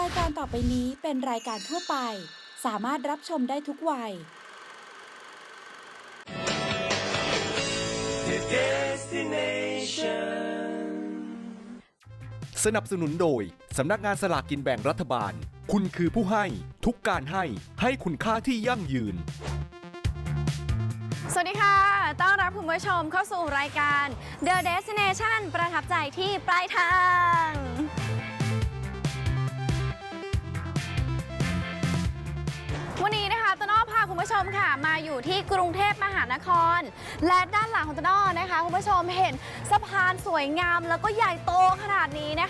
รายการต่อไปนี้เป็นรายการทั่วไป สามารถรับชมได้ทุกวัย The destination. สนับสนุนโดย สำนักงานสลากกินแบ่งรัฐบาล คุณคือผู้ให้ ทุกการให้ ให้คุณค่าที่ยั่งยืน สวัสดีค่ะ ต้อนรับคุณผู้ชมเข้าสู่รายการ The Destination ประทับใจที่ปลายทาง วันนี้นะคะต้นอ้อพาคุณผู้ชมค่ะ มาอยู่ที่กรุงเทพมหานคร และด้านหลังของต้นอ้อนะคะ คุณผู้ชมเห็นสะพานสวยงามแล้วก็ใหญ่โตขนาดนี้นะคะ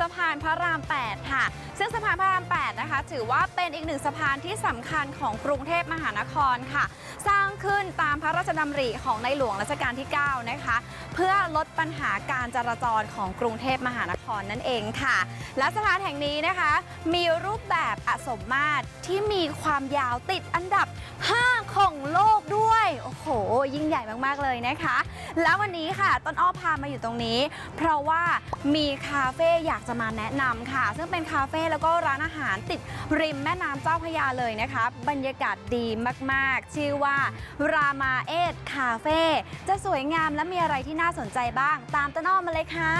สะพานพระราม 8 ค่ะ ซึ่งสะพานพระราม 8 นะคะ ถือว่าเป็นอีกหนึ่งสะพานที่สำคัญของกรุงเทพมหานครค่ะ สร้างขึ้นตามพระราชดำริของในหลวงรัชกาลที่ 9 นะคะ เพื่อลดปัญหาการจราจรของกรุงเทพมหานครนั่นเองค่ะ และสะพานแห่งนี้นะคะ มีรูปแบบอสมมาตรที่มีความยาวติดอันดับ 5 ของโลกด้วย โอ้โห ยิ่งใหญ่มากๆเลยนะคะ แล้ววันนี้ค่ะ ต้นอ้อพามาอยู่ตรงนี้ เพราะว่ามีคาเฟ่อยากจะมาแนะนำค่ะ ซึ่งเป็นคาเฟ่แล้วก็ร้านอาหารติดริมแม่น้ำเจ้าพยาเลยนะคะ บรรยากาศดีมากๆ ชื่อว่ารามาเอทคาเฟ่จะสวยงามและมีอะไรที่น่าสนใจบ้าง ตามต้นอ้อมาเลยค่ะ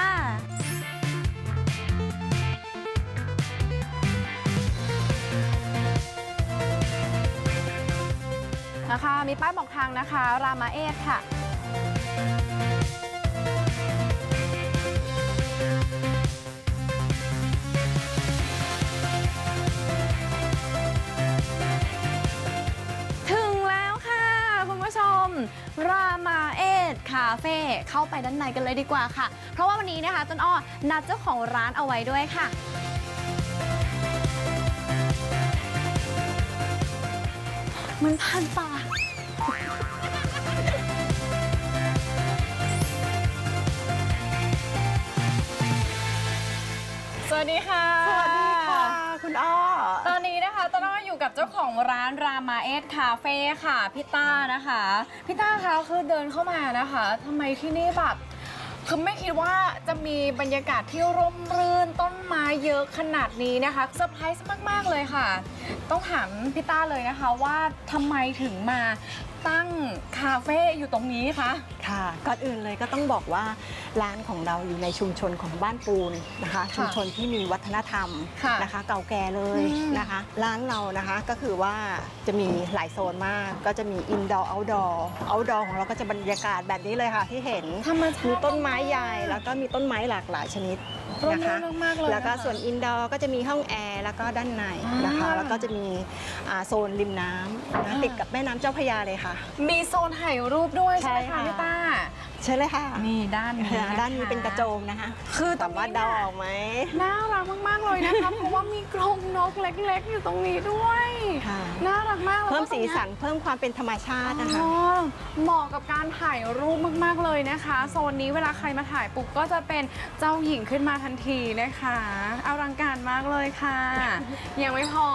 นะคะมีป้ายบอกทางนะคะ รามาเอทค่ะ รามาเอทคาเฟ่เข้าไปด้านในกันเลยดีกว่าค่ะ เพราะว่าวันนี้นะคะต้นอ้อนัดเจ้าของร้านเอาไว้ด้วยค่ะเหมันผ่านป่า สวัสดีค่ะ สวั ตอนนี้นะคะต้นอ้ออยู่กับเจ้าของร้านรามาเอสคาเฟ่ค่ะพี่ต้านะคะพี่ต้าคะคือเดินเข้ามานะคะทำไมที่นี่แบบคือไม่คิดว่าจะมีบรรยากาศที่ร่มรื่นต้นไม้เยอะขนาดนี้นะคะเซอร์ไพรส์มาก ๆ เลยค่ะ ต้องถามพี่ต้าเลยนะคะว่าทำไมถึงมา ตั้งคาเฟ่อยู่ตรงนี้คะ ค่ะก่อนอื่นเลยก็ต้องบอกว่าร้านของเราอยู่ในชุมชนของบ้านปูนนะคะ ชุมชนที่มีวัฒนธรรมค่ะนะคะ เก่าแก่เลยอืม นะคะ ร้านเรานะคะก็คือว่าจะมีหลายโซนมากก็จะมีอินดอร์เอาท์ดอร์เอาท์ดอร์ของเราก็จะบรรยากาศแบบนี้เลยค่ะที่เห็น ธรรมชาติมีต้นไม้ใหญ่แล้วก็มีต้นไม้หลากหลายชนิดร่มนะคะ รื่นมากๆเลยแล้วก็นะคะ ส่วนอินดอร์ก็จะมีห้องแอร์แล้วก็ด้านในนะคะ อ่าแล้วก็จะมีอ่าโซนริมน้ำนะอ่า ติดกับแม่น้ำเจ้าพระยาเลยค่ะมีโซนถ่ายรูปด้วยใช่ไหมใช่คะค่ะพี่ต้าเชิญเลยค่ะนี่ด้านนี้ะคะ ด้านนี้เป็นกระโจมนะคะคือตรสางมารถนี้เดาเนี่ยออกไหมน่ารักมากๆเลยนะคะ เพราะว่ามีกรงนกเล็กๆ อยู่ตรงนี้ด้วย ค่ะ น่ารักมากแล้วก็เพิ่มสีตรงนี้ย สันเพิ่มความเป็นธรรมชาตินะคะ อ๋อเหมาะกับการถ่ายรูปมาก ๆ เลยนะคะ โซนนี้เวลาใครมาถ่ายปุ๊บก็จะเป็นเจ้าหญิงขึ้นมาทันทีนะคะอลังการมากเลยค่ะ ยังไม่พอ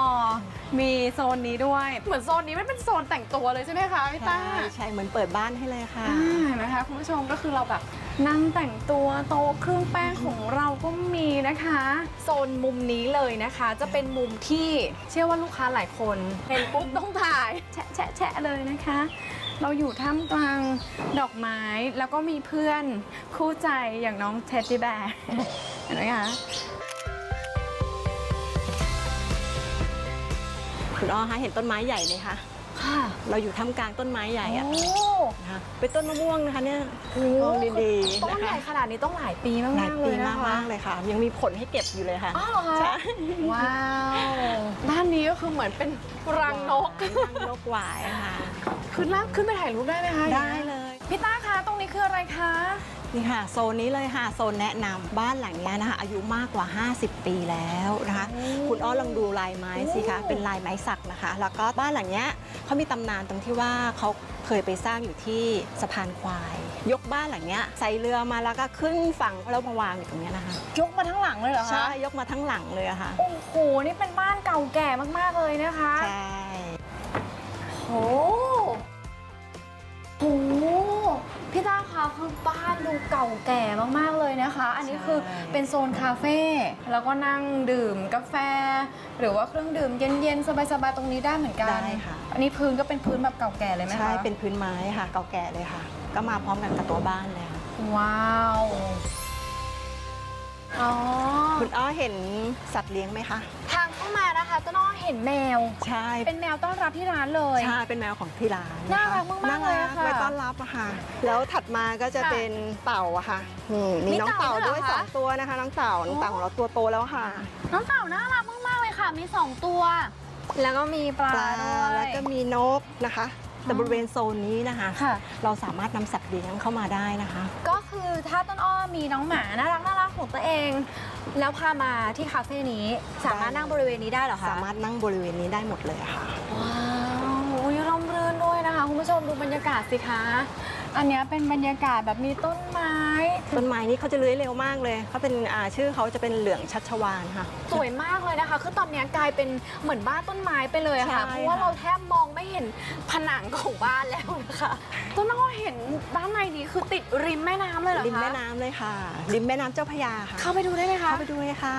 มีโซนนี้ด้วย เหมือนโซนนี้มันเป็นโซนแต่งตัวเลยใช่ไหมคะพี่ต้า ใช่ใช่เหมือนเปิดบ้านให้เลยค่ะ อ่าเห็นไหมคะคุณผู้ชมก็คือเราแบบนั่งแต่งตัวโต๊ะเครื่องแป้งของเราก็มีนะคะ โซนมุมนี้เลยนะคะ จะเป็นมุมที่เชื่อว่าลูกค้าหลายคน เห็นปุ๊บต้องถ่าย แชะแชะแชะเลยนะคะ เราอยู่ท่ามกลางดอกไม้แล้วก็มีเพื่อนคู่ใจอย่างน้องเท็ดดี้แบร์เห็นไหมคะ คุณอ้อคะเห็นต้นไม้ใหญ่ไหมคะค่ะ เราอยู่ท่ามกลางต้นไม้ใหญ่อะโอ้นะคะเป็นต้นมะม่วงนะคะเนี่ยโหมองดีๆต้นนะใหญ่คะขนาดนี้ต้องหลายปีมากหลายๆเลปียนะมากคะมากๆเลยค่ะ ยังมีผลให้เก็บอยู่เลยค่ะอ้าวเหรอคะใช่ว้าวด้านนี้ก็คือเหมือนเป็นรังนกรังนกหวายค่ะขึ้นแล้วขึ้นไปถ่ายรูปได้ไหมคะได้เลย พี่ต้าคะตรงนี้คืออะไรคะ นี่ค่ะโซนนี้เลยค่ะโซนแนะนำบ้านหลังเนี้ยนะคะอายุมากกว่า 50 ปีแล้วนะคะคุณอ้อลองดูลายไม้สิคะเป็นลายไม้สักนะคะ แล้วก็บ้านหลังเนี้ยเขามีตำนานตรงที่ว่าเขาเคยไปสร้างอยู่ที่สะพานควาย ยกบ้านหลังเนี้ยใส่เรือมาแล้วก็ขึ้นฝั่งแล้วมาวางอยู่ตรงเนี้ยนะคะยกมาทั้งหลังเลยเหรอคะใช่ยกมาทั้งหลังเลยอะค่ะโอ้โหนี่เป็นบ้านเก่าแก่มากๆเลยนะคะใช่โอ้โหโอ้โห พี่ต้าคะคือบ้านดูเก่าแก่มากๆเลยนะคะ อันนี้คือเป็นโซนคาเฟ่แล้วก็นั่งดื่มกาแฟ หรือว่าเครื่องดื่มเย็นๆ สบายๆ ตรงนี้ได้เหมือนกันได้ค่ะ อันนี้พื้นก็เป็นพื้นแบบเก่าแก่เลยไหมคะใช่เป็นพื้นไม้ค่ะเก่าแก่เลยค่ะ ก็มาพร้อมกันกับตัวบ้านเลยค่ะว้าวอ๋อ คุณอ้อเห็นสัตว์เลี้ยงไหมคะ ทางเข้ามานะคะต้นอ้อเห็นแมว ใช่ เป็นแมวต้อนรับที่ร้านเลย ใช่ เป็นแมวของที่ร้านน่ารักมากๆน่เลยอะค่ะ ไว้ต้อนรับอะค่ะ แล้วถัดมาก็จะค่ะเป็นเต่าอะค่ะนี่มีมีน้องเต่าเต่าด้วยด้วยเหรอสคะองตัวนะคะ น้องเต่า น้องเต่าของเราตัวโตแล้วค่ะ น้องเต่าน่ารักมากๆเลยค่ะ มี 2 ตัว แล้วก็มีปลาปลาด้วยแล้วก็มีนกนะคะ แต่บริเวณโซนนี้นะคะ ค่ะ เราสามารถนำสัตว์เลี้ยงเข้ามาได้นะคะ ก็คือถ้าต้นอ้อมีน้องหมาน่ารักน่ารักของตัวเอง แล้วพามาที่คาเฟ่นี้สามารถนั่งบริเวณนี้ได้เหรอคะ สามารถนั่งบริเวณนี้ได้หมดเลยค่ะ ว้าวอุ้ยร่มรื่นด้วยนะคะ คุณผู้ชมดูบรรยากาศสิคะ อันเนี้ยเป็นบรรยากาศแบบมีต้นไม้ ต้นไม้นี้เขาจะเลื้อยเร็วมากเลยเขาเป็นอ่าชื่อเขาจะเป็นเหลืองชัชวานค่ะ สวยมากเลยนะคะ คือตอนเนี้ยกลายเป็นเหมือนบ้านต้นไม้ไปเลยอะค่ะ ใช่เพราะว่าค่ะ เราแทบมองไม่เห็นผนังของบ้านแล้วนะคะต้นอ้อเห็นด้านในนี้คือติดริมแม่น้ำเลยเหรอคะริมแม่น้ำเลยค่ะ ริมแม่น้ำเจ้าพระยาค่ะเข้าไปดูได้ไหมคะ เข้าไปดูเลยค่ะ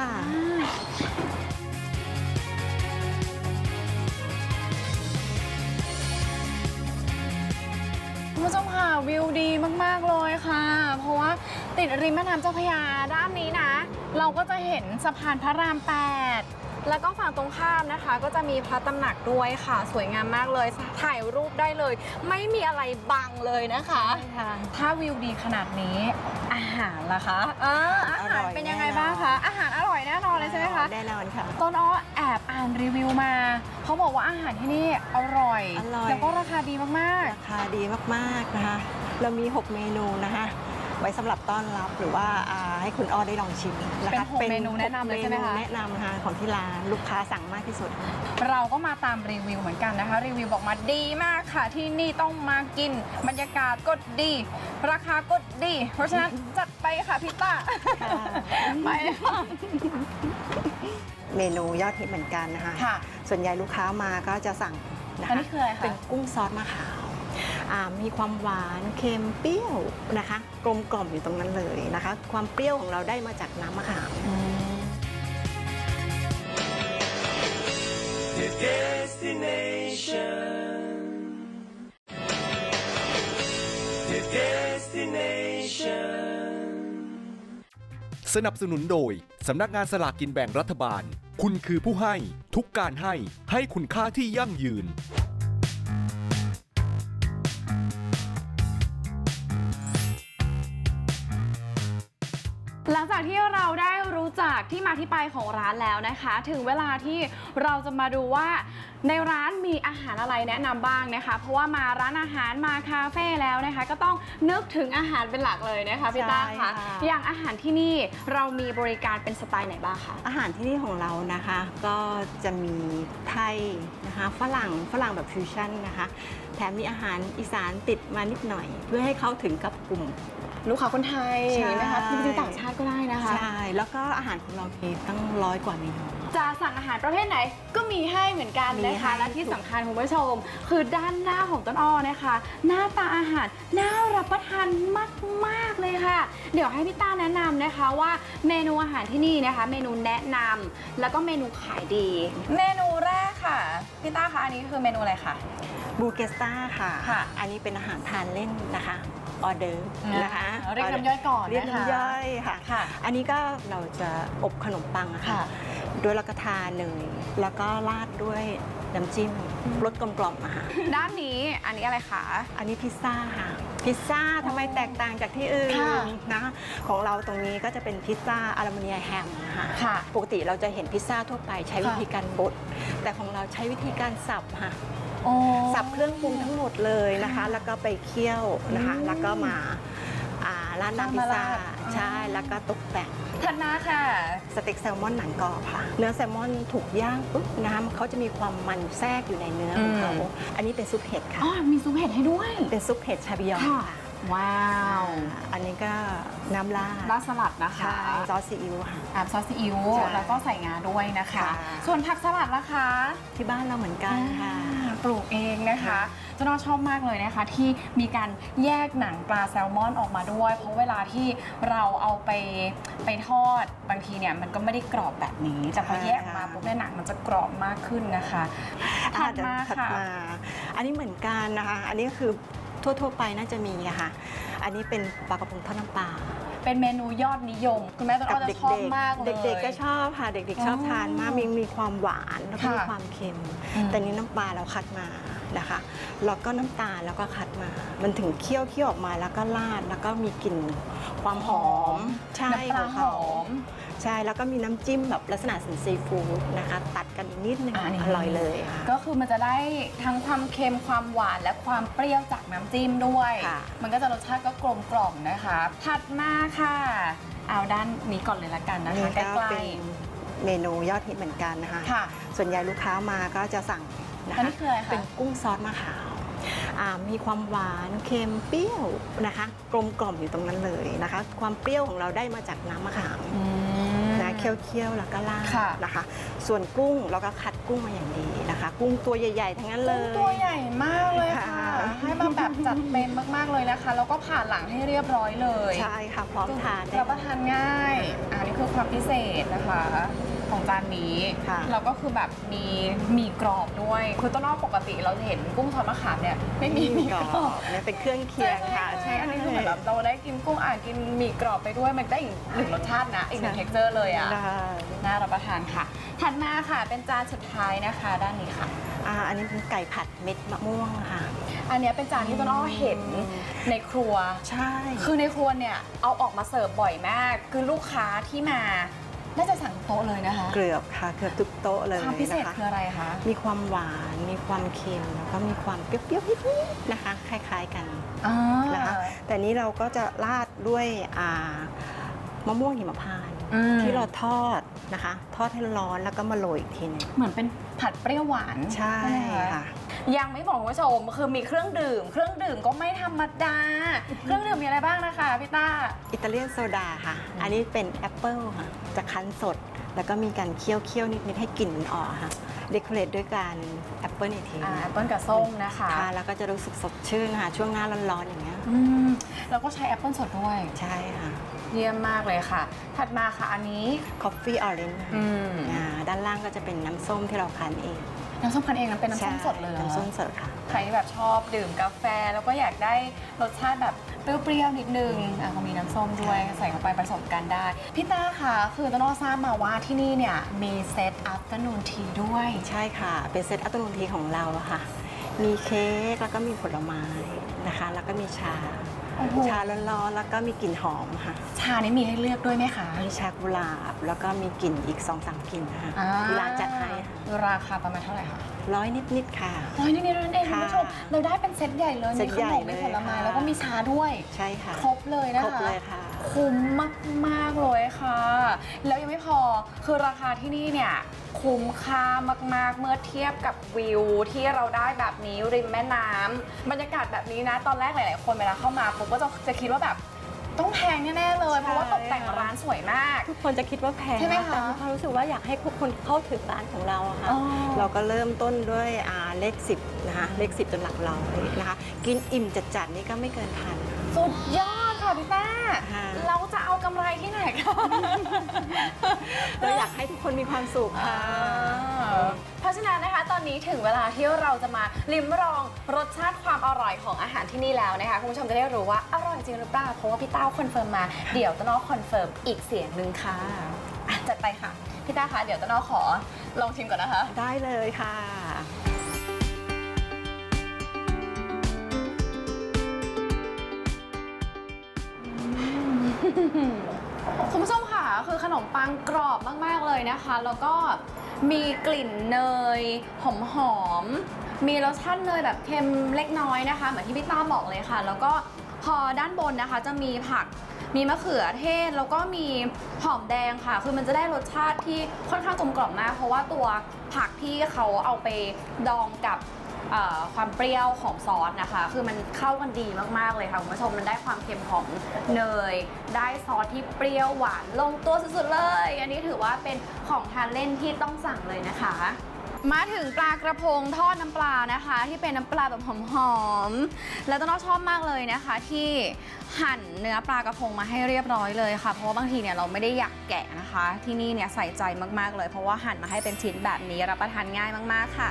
คุณผู้ชมค่ะวิวดีมาก ๆ เลยค่ะ เพราะว่าติดริมแม่น้ำเจ้าพระยาด้านนี้นะ เราก็จะเห็นสะพานพระราม 8 แล้วก็ฝั่งตรงข้ามนะคะ ก็จะมีพระตำหนักด้วยค่ะ สวยงามมากเลย ถ่ายรูปได้เลย ไม่มีอะไรบังเลยนะคะ ถ้าวิวดีขนาดนี้ อาหารล่ะคะเอออาหารอร่อยเป็นยังไงแน่นอนบ้างคะ อาหารอร่อยแน่นอนเลยใช่ไหมคะแน่นอนค่ะ ต้นอ้อแอบอ่านรีวิวมาเขาบอกว่าอาหารที่นี่อร่อยอร่อยแล้วก็ราคาดีมากราคาดีมากๆนะคะ เรามี 6 เมนูนะคะ ไว้สำหรับต้อนรับหรือว่าอ่าให้คุณอ้อได้ลองชิมนะคะเป็นหกเมนูแนะนำเลยใช่ไหมคะเนูแนะนำนะคะของที่ร้านลูกค้าสั่งมากที่สุดๆเราก็มาตามรีวิวเหมือนกันนะคะ รีวิวบอกมาดีมากค่ะ ที่นี่ต้องมากิน บรรยากาศก็ดี ราคาก็ดี เพราะฉะนั้นจัดไปค่ะพี่ต้าค่ะ ไปค่ะเมนูยอดฮิตเหมือนกันนะคะ ค่ะส่วนใหญ่ลูกค้ามาก็จะสั่งนะอันคะนี้คืออะไรคะเป็นกุ้งซอสมะขามอ่า มีความหวานเค็มเปรี้ยวนะคะกลมกล่อมอยู่ตรงนั้นเลยนะคะ ความเปรี้ยวของเราได้มาจากน้ำมะขาม The destination. The destination. สนับสนุนโดย สำนักงานสลากกินแบ่งรัฐบาล คุณคือผู้ให้ ทุกการให้ ให้คุณค่าที่ยั่งยืน รู้จักที่มาที่ไปของร้านแล้วนะคะ ถึงเวลาที่เราจะมาดูว่าในร้านมีอาหารอะไรแนะนำบ้างนะคะ เพราะว่ามาร้านอาหารมาคาเฟ่แล้วนะคะ ก็ต้องนึกถึงอาหารเป็นหลักเลยนะคะพี่ต้าใช่ค่ะค่ะอย่างอาหารที่นี่เรามีบริการเป็นสไตล์ไหนบ้างคะอาหารที่นี่ของเรานะคะ ก็จะมีไทยนะคะฝรั่งฝรั่งแบบฟิวชั่นนะคะแถมมีอาหารอีสานติดมานิดหน่อย เพื่อให้เข้าถึงกับกลุ่ม ลูกค้าคนไทยใช่ นะคะจริงๆต่างชาติก็ได้นะคะ ใช่ แล้วก็อาหารของเรามีตั้งร้อยกว่าเมนู จะสั่งอาหารประเภทไหนก็มีให้เหมือนกันมีนะคะ ให้และที่สำคัญคุณผู้ชม คือด้านหน้าของต้นอ้อนะคะ หน้าตาอาหารน่ารับประทานมากๆเลยค่ะ เดี๋ยวให้พี่ต้าแนะนำนะคะว่าเมนูอาหารที่นี่นะคะ เมนูแนะนำแล้วก็เมนูขายดี เมนูแรกค่ะพี่ต้าคะอันนี้คือเมนูอะไรคะ บูเกสต้าค่ะ ค่ะ อันนี้เป็นอาหารทานเล่นนะคะ ออเดอร์นะคะเรียกน้ำย่อยก่อนเรียกนะคะน้ำย่อยค่ะค่ะ อันนี้ก็เราจะอบขนมปังอะค่ะค่ะโดยเราก็ทาเนยแล้วก็ราดด้วยน้ำจิ้มรสกลมๆอะค่ะด้านนี้อันนี้อะไรคะ อันนี้พิซซ่าค่ะ พิซซ่าทำไมแตกต่างจากที่อื่นค่ะนะของเราตรงนี้ก็จะเป็นพิซซ่าอาราโมเนียแฮมนะคะค่ะ ปกติเราจะเห็นพิซซ่าทั่วไปใช้ค่ะวิธีการบดแต่ของเราใช้วิธีการสับค่ะโอ้ สับเครื่องปรุงทั้งหมดเลยนะคะ แล้วก็ไปเคี่ยวนะคะอืมแล้วก็มาอ่าราดน้ำพิซซ่ามาราดใช่แล้วก็ตกแต่งถัดมาค่ะ สเต็กแซลมอนหนังกรอบค่ะ เนื้อแซลมอนถูกย่างปุ๊บน้ำเขาจะมีความมันแทรกอยู่ในเนื้อของเขาอืมอันนี้เป็นซุปเห็ดค่ะ อ๋อ มีซุปเห็ดให้ด้วย เป็นซุปเห็ดชาบิยองค่ะค่ะ ว้าว อันนี้ก็น้ำราดราดสลัดนะคะใช่ซอสซีอิ๊วค่ะแอบซอสซีอิ๊วใช่แล้วก็ใส่งาด้วยนะคะ ค่ะ ส่วนผักสลัดล่ะคะ ที่บ้านเราเหมือนกันค่ะ อ่าปลูกเองนะคะค่ะเจ้าน้องชอบมากเลยนะคะ ที่มีการแยกหนังปลาแซลมอนออกมาด้วย เพราะเวลาที่เราเอาไปไปทอดบางทีเนี่ยมันก็ไม่ได้กรอบแบบนี้ แต่พอแยกออกมาปุ๊บเนี่ยหนังมันจะกรอบมากขึ้นนะคะ ถัดเดี๋ยวมาถัดค่ะมา อันนี้เหมือนกันนะคะ อันนี้ก็คือ ทั่ว ๆ ไปน่าจะมีอะค่ะ อันนี้เป็นปลากระพงทอดน้ำปลาเป็นเมนูยอดนิยม คุณแม่ต้นกัอ้อจะเด็กชอบมากเลยๆเด็กๆก็ชอบค่ะ เด็กๆชอบอ๋อทานมากมีมีความหวานแล้วก็มีค่ะความเค็มอืมแต่นี้น้ำปลาเราคัดมานะคะแล้วก็น้ำตาลแล้วก็คัดมา มันถึงเคี่ยวเคี่ยวออกมาแล้วก็ราดแล้วก็มีกลิ่นความหอมใช่น้ำปลาของหเขาอม ใช่แล้วก็มีน้ำจิ้มแบบลักษณะเป็นซีฟู้ดนะคะ ตัดกันอีกนิดนึงอ่านี่ อร่อยเลยค่ะ ก็คือมันจะได้ทั้งความเค็มความหวานและความเปรี้ยวจากน้ำจิ้มด้วย ค่ะ มันก็จะรสชาติก็กลมกล่อมนะคะ ถัดมาค่ะ เอาด้านนี้ก่อนเลยละกันนะคะนี่ใกก็ล้เป็นเมนูยอดฮิตเหมือนกันนะคะ ๆ ค่ะ ส่วนใหญ่ลูกค้ามาก็จะสั่งนะอันคะ นี้คืออะไรคะ เป็นกุ้งซอสมะขามอ่ามีความหวานเค็มเปรี้ยวนะคะ กลมกล่อมอยู่ตรงนั้นเลยนะคะ ความเปรี้ยวของเราได้มาจากน้ำมะขาม อืมนะ เคี่ยวๆแล้วก็ราดค่ะนะคะ ส่วนกุ้งเราก็คัดกุ้งมาอย่างดีนะคะ กุ้งตัวใหญ่ๆทั้งนั้นเลกุ้งย ตัวใหญ่มากเลยค่ะ ค่ะ ให้มาแบบจัดเต็มมากๆเลยนะคะ แล้วก็ผ่าหลังให้เรียบร้อยเลยใช่ค่ะพร้อมทานได้รับประทานง่าย อันนี้คือความพิเศษนะคะ ของจานนี้ค่ะเราก็คือแบบมีหมีกรอบด้วย คือต้นอ้อปกติเราจะเห็นกุ้งทอดมะขามเนี่ยไม่มีหมีกรอบเนี่ยเป็นเครื่องเคียงค่ะใช่อันนี้คือเหมือนแบบเราได้กินกุ้งอ่านกินหมี่กรอบไปด้วยมันได้อีกหนึ่งรสชาตินะอีกหนึ่งใช่เท็กเจอร์เลยอะได้น่ารับประทานค่ะถัดมาค่ะเป็นจานสุดท้ายนะคะ ด้านนี้ค่ะอ่าอันนี้เป็นไก่ผัดเม็ดมะม่วงค่ะ อันเนี้ยเป็นจานที่ต้นอ้อเห็นในครัว ใช่ คือในครัวเนี่ยเอาออกมาเสิร์ฟบ่อยมาก คือลูกค้าที่มา น่าจะสั่งโต๊ะเลยนะคะ เกือบค่ะเกือบทุกโต๊ะเลยความพิเศษนะคะคืออะไรคะ มีความหวานมีความเค็มแล้วก็มีความเปรี้ยวๆนิดๆนะคะ คล้ายๆกันอ่านะคะแต่นี้เราก็จะราดด้วยอ่ามะม่วงหิมพานต์อืมที่เราทอดนะคะ ทอดให้ร้อนแล้วก็มาโรยอีกทีหนึงเหมือนเป็นผัดเปรี้ยวหวานใช่ไหมคะค่ะ ยังไม่บอกคุณผู้ชมคือมีเครื่องดื่ม เครื่องดื่มก็ไม่ธรรมดา เครื่องดื่มมีอะไรบ้างนะคะพี่ต้า อิตาเลียนโซดาค่ะ อันนี้เป็นแอปเปิลค่ะ จะคั้นสด แล้วก็มีการเคี่ยวเคี่ยวๆนิดๆให้กลิ่นมันออกค่ะเดคอเรทด้วยการแอปเปิลอีกทีอ่าแอปเปิ้ลกับส้มนะคะทานแล้วก็จะรู้สึกสดชื่นค่ะ ช่วงหน้าร้อนๆอย่างเงี้ยอืมแล้วก็ใช้แอปเปิ้ลสดด้วย ใช่ค่ะ เยี่ยมมากเลยค่ะ ถัดมาค่ะอันนี้ Coffee Orange ค่ะอืม อ่าด้านล่างก็จะเป็นน้ำส้มที่เราคั้นเอง น้ำส้มคั้นเองนั้นเป็นน้ำส้มสดเลยเหรอน้ำส้มสดค่ะ ใครที่แบบชอบดื่มกาแฟแล้วก็อยากได้รสชาติแบบเปรี้ยวๆนิดนึงอะเขามีน้ำส้มด้วยใส่เข้าไปผสมกันได้พี่ต้าค่ะคือต้นอ้อทราบมาว่าที่นี่เนี่ยมีเซตอั t เ r n o o n tea ด้วย ใช่ค่ะ เป็นเซตอัตโนมัติของเราอะค่ะ มีเค้กแล้วก็มีผลไม้นะคะ แล้วก็มีชาโอ้โห ชาร้อนๆแล้วก็มีกลิ่นหอมค่ะ ชานี่มีให้เลือกด้วยไหมคะ มีชากุหลาบแล้วก็มีกลิ่นอีก2อสามกลิ่นนะคะอ่ที่ร้านจัดให้ราคาประมาณเท่าไหร่คะร้อยนิดๆค่ะ ร้อยนิดๆเท่านั้นเองคุณค่ะผู้ชมเราได้เป็นเซตใหญ่เลยเซมีตขใหญ่นมมีผลไม้เลยค่ะแล้วก็มีชาด้วย ใช่ค่ะ ครบเลยนะคะ ครบเลยค่ะ คุ้มมาก ๆ เลยค่ะ แล้วยังไม่พอคือราคาที่นี่เนี่ย คุ้มค่ามาก ๆ เมื่อเทียบกับวิวที่เราได้แบบนี้ริมแม่น้ำบรรยากาศแบบนี้นะ ตอนแรกหลาย ๆ คนเวลาเข้ามาปุ๊บก็จะจะคิดว่าแบบต้องแพงแน่ ๆ เลย เพราะว่าตกแต่งร้านสวยมาก ทุกคนจะคิดว่าแพงใช่ไหมคะแต่มีความรู้สึกว่าอยากให้ทุกคนเข้าถึงร้านของเราอะค่ะ อ๋อ เราก็เริ่มต้นด้วยอ่าเลข10นะคะ เลข10จนหลักร้อยนะคะ กินอิ่มจัดๆนี่ก็ไม่เกินพัน สุดยอดค่ะพี่ป้า ค่ะ เราจะเอากำไรที่ไหนคะ เราอยากให้ทุกคนมีความสุขค่ะ เพราะฉะนั้นนะคะตอนนี้ถึงเวลาที่เราจะมาลิ้มลองรสชาติความอร่อยของอาหารที่นี่แล้วนะคะคุณผู้ชมจะได้รู้ว่าอร่อยจริงหรือเปล่าเพราะว่าพี่เต้าคอนเฟิร์มมาเดี๋ยวต้นอ้อคอนเฟิร์มอีกเสียงหนึ่งค่ะอะจัดไปค่ะพี่ต้าคะเดี๋ยวต้นอ้อขอลองชิมก่อนนะคะ ได้เลยค่ะ คุณผู้ชมค่ะคือขนมปังกรอบมาก ๆ เลยนะคะ แล้วก็มีกลิ่นเนย หอมหอม มีรสชาติเนยแบบเค็มเล็กน้อยนะคะ เหมือนที่พี่ต้าบอกเลยค่ะ แล้วก็พอด้านบนนะคะจะมีผักมีมะเขือเทศแล้วก็มีหอมแดงค่ะ คือมันจะได้รสชาติที่ค่อนข้างกลมกล่อมมาก เพราะว่าตัวผักที่เขาเอาไปดองกับ เอ่อความเปรี้ยวของซอสนะคะ คือมันเข้ากันดีมากๆเลยค่ะคุณผู้ชมมันได้ความเค็มของเนย ได้ซอสที่เปรี้ยวหวานลงตัวสุดๆเลย อันนี้ถือว่าเป็นของทานเล่นที่ต้องสั่งเลยนะคะ มาถึงปลากระพงทอดน้ำปลานะคะ ที่เป็นน้ำปลาแบบหอมๆแล้วต้นอ้อชอบมากเลยนะคะ ที่หั่นเนื้อปลากระพงมาให้เรียบร้อยเลยค่ะ เพราะว่าบางทีเนี่ยเราไม่ได้อยากแกะนะคะ ที่นี่เนี่ยใส่ใจมากๆเลย เพราะว่าหั่นมาให้เป็นชิ้นแบบนี้รับประทานง่ายมากๆค่ะ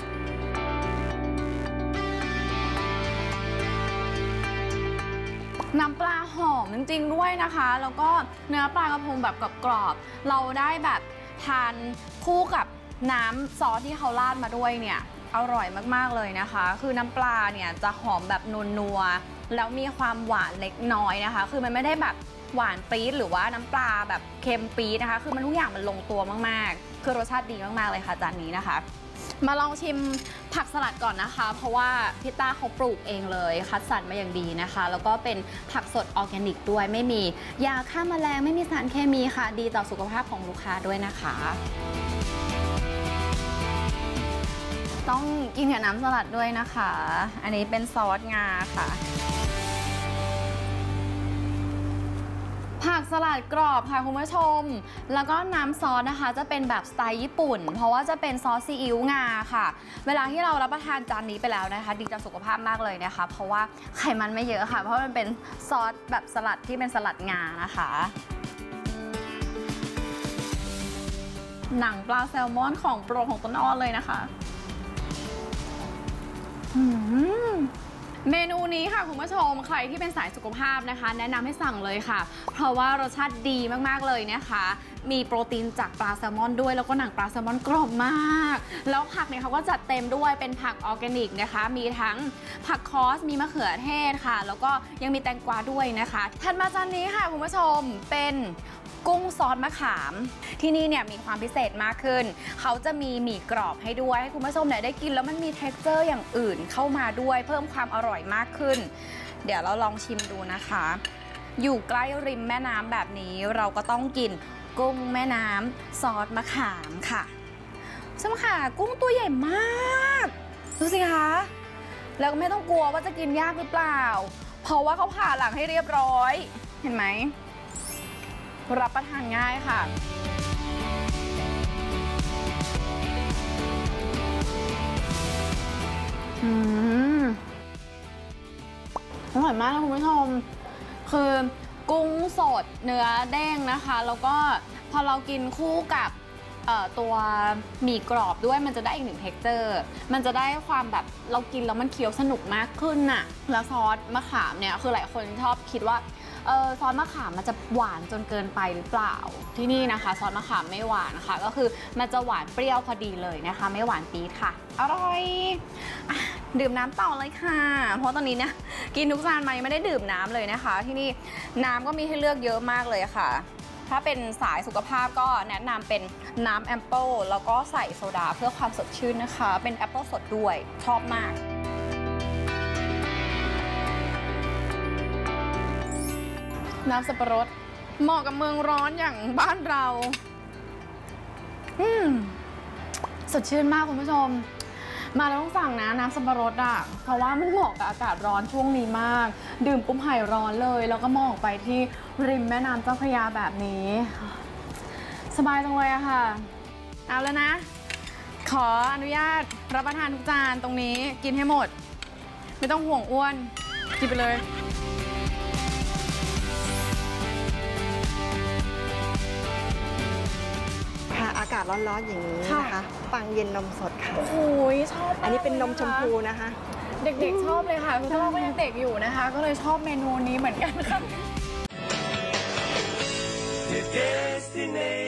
น้ำปลาหอมจริงๆด้วยนะคะ แล้วก็เนื้อปลากระพงแบบกรอบๆเราได้แบบทานคู่กับน้ำซอสที่เขาราดมาด้วยเนี่ยอร่อยมากๆเลยนะคะ คือน้ำปลาเนี่ยจะหอมแบบนัวๆแล้วมีความหวานเล็กน้อยนะคะ คือมันไม่ได้แบบหวานปี๊ดหรือว่าน้ำปลาแบบเค็มปี๊ดนะคะ คือมันทุกอย่างมันลงตัวมากๆ คือรสชาติดีมากๆเลยค่ะจานนี้นะคะ มาลองชิมผักสลัดก่อนนะคะ เพราะว่าพี่ต้าเขาปลูกเองเลย คัดสรรมาอย่างดีนะคะ แล้วก็เป็นผักสดออร์แกนิกด้วย ไม่มียาฆ่าแมลงไม่มีสารเคมีค่ะ ดีต่อสุขภาพของลูกค้าด้วยนะคะ ต้องกินกับน้ำสลัดด้วยนะคะ อันนี้เป็นซอสงาค่ะ ผักสลัดกรอบค่ะคุณผู้ชม แล้วก็น้ำซอสนะคะ จะเป็นแบบสไตล์ญี่ปุ่น เพราะว่าจะเป็นซอสซีอิ๊วงาค่ะ เวลาที่เรารับประทานจานนี้ไปแล้วนะคะ ดีต่อสุขภาพมากเลยนะคะ เพราะว่าไขมันไม่เยอะค่ะ เพราะมันเป็นซอสแบบสลัดที่เป็นสลัดงานะคะหนังปลาแซลมอนของโปรของต้นอ้อเลยนะคะ อืม เมนูนี้ค่ะคุณผู้ชมใครที่เป็นสายสุขภาพนะคะ แนะนำให้สั่งเลยค่ะ เพราะว่ารสชาติดีมากๆเลยนะคะ มีโปรตีนจากปลาแซลมอนด้วย แล้วก็หนังปลาแซลมอนกรอบมาก แล้วผักเนี่ยเขาก็จัดเต็มด้วยเป็นผักออร์แกนิกนะคะ มีทั้งผักคอสมีมะเขือเทศค่ะ แล้วก็ยังมีแตงกวาด้วยนะคะถัดมาจานนี้ค่ะคุณผู้ชมเป็น กุ้งซอสมะขาม ที่นี่เนี่ยมีความพิเศษมากขึ้น เขาจะมีหมี่กรอบให้ด้วย ให้คุณผู้ชมเนี่ยได้กินแล้วมันมี t e x t อร์อย่างอื่นเข้ามาด้วย เพิ่มความอร่อยมากขึ้น เดี๋ยวเราลองชิมดูนะคะ อยู่ใกล้ริมแม่น้ำแบบนี้เราก็ต้องกินกุ้งแม่น้ำซอสมะขามค่ะใช่ไหมค่ะกุ้งตัวใหญ่มากดูสิคะแล้วไม่ต้องกลัวว่าจะกินยากหรือเปล่า เพราะว่าเขาผ่าหลังให้เรียบร้อย เห็นไหม รับประทานง่ายค่ะ อืมอร่อยมากนะคุณผู้ชม คือกุ้งสดเนื้อเด้งนะคะ แล้วก็พอเรากินคู่กับเอ่อตัวหมี่กรอบด้วยมันจะได้อีกหนึ่งเท็กเจอร์ มันจะได้ความแบบเรากินแล้วมันเคี้ยวสนุกมากขึ้นน่ะ แล้วซอสมะขามเนี่ยคือหลายคนชอบคิดว่า เออซอสมะขามมันจะหวานจนเกินไปหรือเปล่า ที่นี่นะคะซอสมะขามไม่หวานนะคะ ก็คือมันจะหวานเปรี้ยวพอดีเลยนะคะ ไม่หวานปี๊ดค่ะ อร่อยอะดื่มน้ำต่อเลยค่ะ เพราะตอนนี้เนี่ยกินทุกจานมายังไม่ได้ดื่มน้ำเลยนะคะ ที่นี่น้ำก็มีให้เลือกเยอะมากเลยค่ะ ถ้าเป็นสายสุขภาพก็แนะนำเป็นน้ำแอปเปิลแล้วก็ใส่โซดาเพื่อความสดชื่นนะคะ เป็นแอปเปิลสดด้วยชอบมาก น้ำสับปะรด เหมาะกับเมืองร้อนอย่างบ้านเรา อืมสดชื่นมากคุณผู้ชม มาแล้วต้องสั่งนะน้ำสับปะรดอะ เพราะว่ามันเหมาะกับอากาศร้อนช่วงนี้มาก ดื่มปุ๊บหายร้อนเลย แล้วก็มองออกไปที่ริมแม่น้ำเจ้าพระยาแบบนี้ สบายจังเลยอะค่ะ เอาแล้วนะ ขออนุญาตรับประทานทุกจานตรงนี้กินให้หมด ไม่ต้องห่วงอ้วน กินไปเลยากาศร้อนๆอย่างนี้ค่ะนะคะ ปังเย็นนมสดค่ะ โอ้โหชอบมากอันนี้เป็นนมลยะชคะมพูนะคะ เด็กๆชอบเลยค่ะคือต้นก็ยังเด็กอยู่นะคะ ก็เลยชอบเมนูนี้เหมือนกันค่ะ The destination.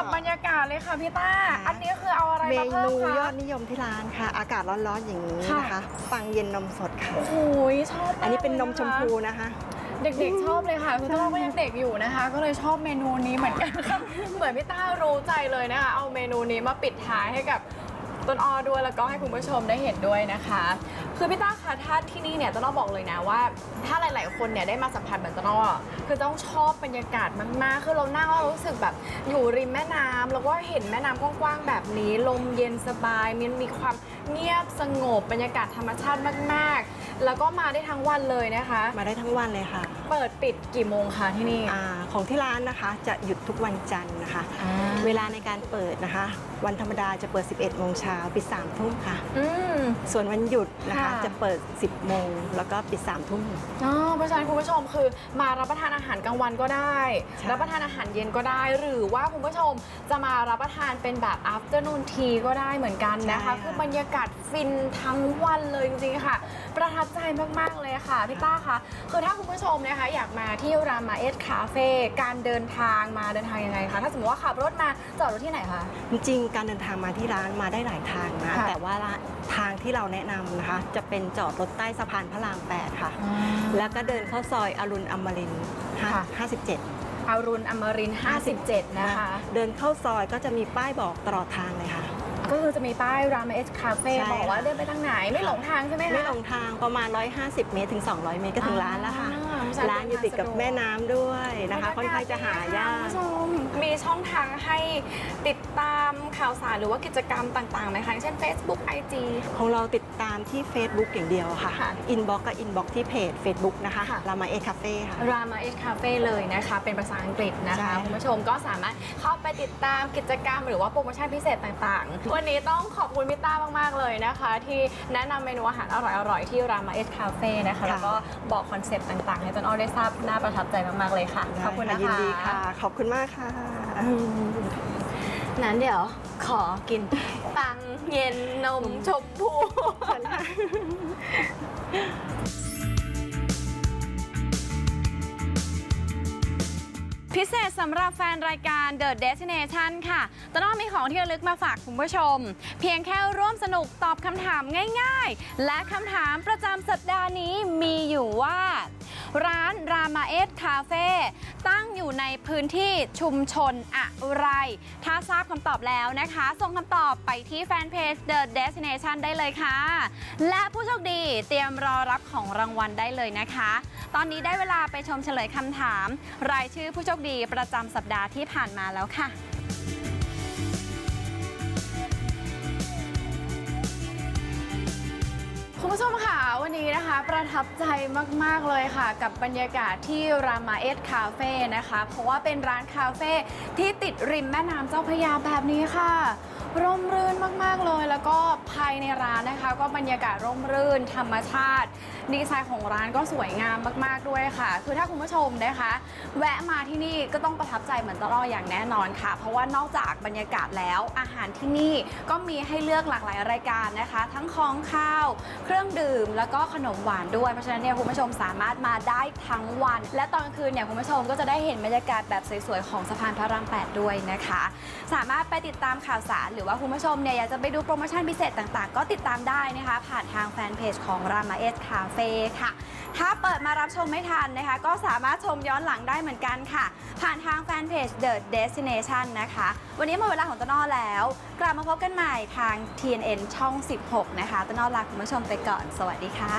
กับบรรยากาศเลยค่ะพี่ต้า อันนี้คือเอาอะไรเมมาเพิ่มนูคะ ยอดนิยมที่ร้านค่ะ อากาศร้อนๆอย่างนี้ค่ะนะคะ ปังเย็นนมสดค่ะ โอ้โหชอบมากอันนี้เป็นนมลยะชมพูนะคะ เด็กๆชอบเลยค่ะคือต้นอ้อก็ยังเด็กอยู่นะคะ ก็เลยชอบเมนูนี้เหมือนกันค่ะเหมือนพี่ต้ารู้ใจเลยนะคะ เอาเมนูนี้มาปิดท้ายให้กับ ต้นอ้อด้วยแล้วก็ให้คุณผู้ชมได้เห็นด้วยนะคะ คือพี่ต้าคะถ้าที่นี่เนี่ยต้นอ้อบอกเลยนะว่า ถ้าหลาย ๆ คนเนี่ยได้มาสัมผัสเหมือนต้นอ้อคือต้องชอบบรรยากาศมากๆคือเรานั่งแล้วรู้สึกแบบอยู่ริมแม่น้ำแล้วก็เห็นแม่น้ำกว้างๆแบบนี้ลมเย็นสบายมันมีความเงียบสงบบรรยากาศธรรมชาติมากๆ แล้วก็มาได้ทั้งวันเลยนะคะ มาได้ทั้งวันเลยค่ะเปิดปิดกี่โมงคะที่นี่ อาของที่ร้านนะคะจะหยุดทุกวันจันทร์นะคะ เวลาในการเปิดนะคะ วันธรรมดาจะเปิด 11โมงเช้าปิด3ทุ่มค่ะ อืม ส่วนวันหยุดนะคะ ค่ะ จะเปิด 10โมงแล้วก็ปิด3ทุ่ม อ๋อเพราะฉะนั้นคุณผู้ชมคือมารับประทานอาหารกลางวันก็ได้ ใช่ รับประทานอาหารเย็นก็ได้ หรือว่าคุณผู้ชมจะมารับประทานเป็นแบบ afternoon tea ก็ได้เหมือนกันนะคะ คือบรรยากาศฟินทั้งวันเลยจริงๆค่ะ ประทับใจมากๆเลยค่ะพี่ต้าคะคือถ้าคุณผู้ชมนะคะอยากมาที่รามาเอสคาเฟ่การเดินทางมาเดินทางยังไงคะ ถ้าสมมติว่าขับรถมาจอดรถที่ไหนคะ จริงๆการเดินทางมาที่ร้านมาได้หลายทางนะ ค่ะแต่ว่าทางที่เราแนะนำนะคะ จะเป็นจอดรถใต้สะพานพระราม 8 ค่ะ แล้วก็เดินเข้าซอยอรุณอมรินทร์ห้าค่ะ57อรุณอมรินทร์57 นะคะ เดินเข้าซอยก็จะมีป้ายบอกตลอดทางเลยค่ะ ก็คือจะมีป้ายรามาเอสคาเฟ่ใช่ บอกว่าเดินไปทางไหนไม่หลงทางใช่ไหมคะ ไม่หลงทางประมาณ 150 เมตรถึง 200 เมตรก็ถึงร้านแล้วค่ะ อ่าเพราะฉะนั้นร้านอยู่ติดกับแม่น้ำด้วยนะคะบรรค่อนข้างจะหายาก คุณผู้ชมมีช่องทางให้ติดตามข่าวสารหรือว่ากิจกรรมต่างๆไหมคะอย่างเช่น Facebook IG ของเราติดตามที่ Facebook อย่างเดียวค่ะ ค่ะ อินบ็อกกับอินบ็อกที่เพจ Facebook นะคะค่ะ รามาเอคาเฟ่ค่ะ รามาเอสคาเฟ่เลยนะคะ เป็นภาษาอังกฤษนะใช่ คะ คุณผู้ชมก็สามารถเข้าไปติดตามกิจกรรมหรือว่าโปรโมชั่นพิเศษต่างๆ วันนี้ต้องขอบคุณพิต้ามากๆเลยนะคะ ที่แนะนำเมนูอาหารอร่อยๆ ที่รามาเอสคาเฟ่นะคะ แล้วก็บอกคอนเซปต์ต่างๆ ให้ต้นอ้อได้ทราบน่าประทับใจมากๆเลยค่ะ ขอบคุณนะคะ ยินดีค่ะ ขอบคุณมากค่ะนั้นเดี๋ยวขอกินปังเย็นนมชมพู สำหรับแฟนรายการ The Destination ค่ะตอนอ้มีของที่ระลึกมาฝากคุณผู้ชม เพียงแค่ร่วมสนุกตอบคำถามง่าย ๆ และคำถามประจำสัปดาห์นี้มีอยู่ว่า ร้านรามาเอสคาเฟ่ตั้งอยู่ในพื้นที่ชุมชนอะไร ถ้าทราบคำตอบแล้วนะคะ ส่งคำตอบไปที่แฟนเพจ The Destination ได้เลยค่ะ และผู้โชคดีเตรียมรอรับของรางวัลได้เลยนะคะ ตอนนี้ได้เวลาไปชมเฉลยคำถาม รายชื่อผู้โชคดีประจำสัปดาห์ที่ผ่านมาแล้วค่ะคุณผู้ชมค่ะ วันนี้นะคะประทับใจมาก ๆ เลยค่ะ กับบรรยากาศที่รามาเอสคาเฟ่นะคะ เพราะว่าเป็นร้านคาเฟ่ที่ติดริมแม่น้ำเจ้าพระยาแบบนี้ค่ะ ร่มรื่นมาก ๆ เลย แล้วก็ภายในร้านนะคะ ก็บรรยากาศร่มรื่น ธรรมชาติ ดีไซน์ของร้านก็สวยงามมาก ๆ ด้วยค่ะ คือถ้าคุณผู้ชมนะคะ แวะมาที่นี่ก็ต้องประทับใจเหมือนตลอดอย่างแน่นอนค่ะ เพราะว่านอกจากบรรยากาศแล้วอาหารที่นี่ก็มีให้เลือกหลากหลายรายการนะคะ ทั้งของข้าว เครื่องดื่มแล้วก็ขนมหวานด้วย เพราะฉะนั้นเนี่ยคุณผู้ชมสามารถมาได้ทั้งวัน และตอนกลางคืนเนี่ยคุณผู้ชมก็จะได้เห็นบรรยากาศแบบสวยๆของสะพานพระราม 8 ด้วยนะคะ สามารถไปติดตามข่าวสาร หรือว่าคุณผู้ชมเนี่ยอยากจะไปดูโปรโมชั่นพิเศษต่างๆ ก็ติดตามได้นะคะ ผ่านทางแฟนเพจของ Rama S Cafe ค่ะถ้าเปิดมารับชมไม่ทันนะคะ ก็สามารถชมย้อนหลังได้เหมือนกันค่ะ ผ่านทางแฟนเพจ The Destination นะคะ วันนี้หมดเวลาของต้นอ้อแล้ว กลับมาพบกันใหม่ทาง TNN ช่อง 16 นะคะต้นอ้อลาคุณผู้ชมไปก่อน สวัสดีค่ะ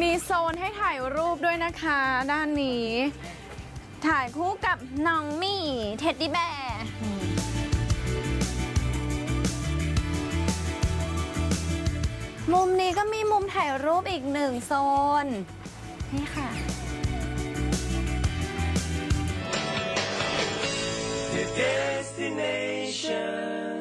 มีโซนให้ถ่ายรูปด้วยนะคะ ด้านนี้ ถ่ายคู่กับน้องมี่ เท็ดดี้แบร์มุมนี้ก็มีมุมถ่ายรูปอีกหนึ่งโซน นี่ค่ะ destination.